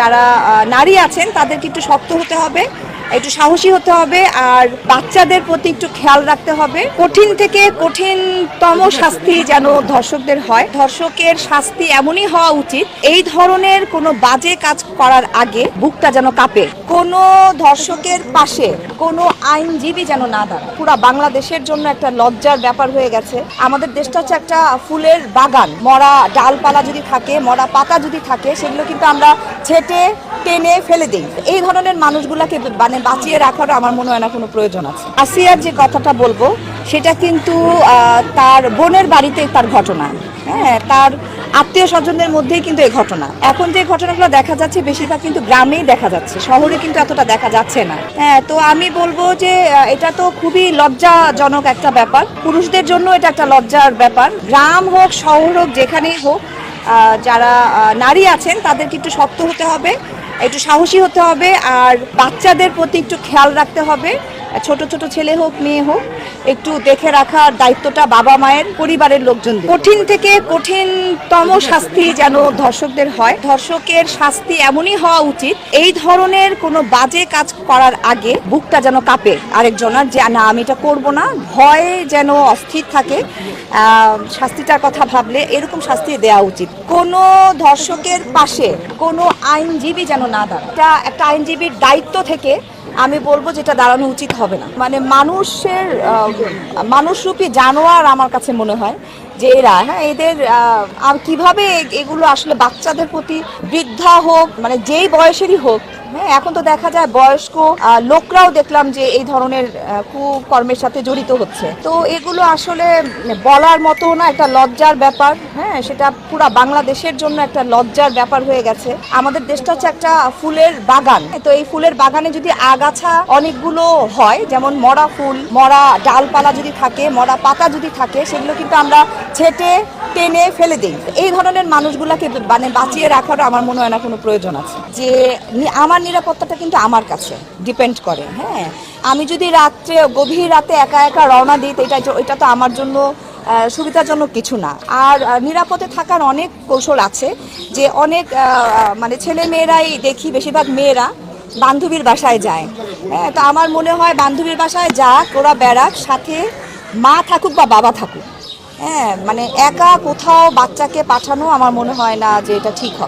যারা নারী আছেন, তাদেরকে একটু শক্ত হতে হবে, একটু সাহসী হতে হবে, আর বাচ্চাদের প্রতি একটু খেয়াল রাখতে হবে। কঠিন থেকে কঠিনতম শাস্তি যেন ধর্ষকদের হয়। ধর্ষকের শাস্তি এমনই হওয়া উচিত, এই ধরনের কোনো বাজে কাজ করার আগে বুকটা যেন কাঁপে। কোনো ধর্ষকের পাশে কোনো আইনজীবী যেন না দাঁড়ায়। পুরা বাংলাদেশের জন্য একটা লজ্জার ব্যাপার হয়ে গেছে। আমাদের দেশটা হচ্ছে একটা ফুলের বাগান। মরা ডালপালা যদি থাকে, মরা পাতা যদি থাকে, সেগুলো কিন্তু আমরা ছেটে, টেনে ফেলে দিই। এই ধরনের মানুষগুলোকে মানে বাঁচিয়ে রাখার আমার মনে হয় না কোনো প্রয়োজন আছে। আসিয়ার যে কথাটা বলব, সেটা কিন্তু তার বোনের বাড়িতে তার ঘটনা। হ্যাঁ তার আত্মীয় স্বজনদের মধ্যেই কিন্তু এই ঘটনা। এখন যে ঘটনাগুলো দেখা যাচ্ছে, বেশিরভাগ কিন্তু গ্রামেই দেখা যাচ্ছে। শহরে কিন্তু এতটা দেখা যাচ্ছে না। হ্যাঁ তো আমি বলব যে এটা তো খুবই লজ্জাজনক একটা ব্যাপার। পুরুষদের জন্য এটা একটা লজ্জার ব্যাপার। গ্রাম হোক, শহর হোক, যেখানেই হোক যারা নারী আছেন, তাদেরকে একটু শক্ত হতে হবে, একটু সাহসী হতে হবে, আর বাচ্চাদের প্রতি একটু খেয়াল রাখতে হবে। ছোট ছোট ছেলে হোক, মেয়ে হোক, একটু দেখে রাখার দায়িত্বটা বাবা মায়ের, পরিবারের লোকজন কঠিন থেকে কঠিনতম শাস্তি যেন ধর্ষকদের হয়, ধর্ষকের শাস্তি এমনই হওয়া উচিত, এই ধরনের কোনো বাজে কাজ করার আগে বুকটা যেন কাঁপে আরেকজনের যে, না, আমি এটা করব না। ভয়ে যেন অস্থির থাকে শাস্তিটার কথা ভাবলে এরকম শাস্তি দেওয়া উচিত। কোনো ধর্ষকের পাশে কোনো আইনজীবী যেন না দাঁড়ায়। একটা আইনজীবীর দায়িত্ব থেকে আমি বলব যেটা দাঁড়ানো উচিত হবে না। মানে মানুষের মানুষরূপী জানোয়ার আমার কাছে মনে হয় যে এরা হ্যাঁ এদের কীভাবে এগুলো আসলে বাচ্চাদের প্রতি বৃদ্ধা হোক মানে যেই বয়সেরই হোক হ্যাঁ এখন তো দেখা যায় বয়স্ক লোকরাও দেখলাম যে এই ধরনের কুকর্মের সাথে জড়িত হচ্ছে। তো এগুলো আসলে বলার মতো না, একটা লজ্জার ব্যাপার। হ্যাঁ সেটা পুরা বাংলাদেশের জন্য একটা লজ্জার ব্যাপার হয়ে গেছে। আমাদের দেশটা হচ্ছে একটা ফুলের বাগান। তো এই ফুলের বাগানে যদি আগাছা অনেকগুলো হয়, যেমন মরা ফুল, মরা ডালপালা যদি থাকে, মরা পাতা যদি থাকে, সেগুলো কিন্তু আমরা ছেটে, টেনে ফেলে দিই। এই ধরনের মানুষগুলোকে মানে বাঁচিয়ে রাখার আমার মনে হয় না কোনো প্রয়োজন আছে। যে, নি- আমার নিরাপত্তাটা কিন্তু আমার কাছে ডিপেন্ড করে হ্যাঁ। আমি যদি রাত্রে, গভীর রাতে একা একা রওনা দিই এটা এটা তো আমার জন্য সুবিধাজনক কিছু না। আর নিরাপদে থাকার অনেক কৌশল আছে যে অনেক মানে ছেলে মেয়েরাই দেখি, বেশিরভাগ মেয়েরা বান্ধবীর বাসায় যায়। হ্যাঁ তো আমার মনে হয় বান্ধবীর বাসায় যাক, ওরা বেড়াক, সাথে মা থাকুক বা বাবা থাকুক। হ্যাঁ মানে একা কোথাও বাচ্চাকে পাঠানো আমার মনে হয় না যে এটা ঠিক হবে।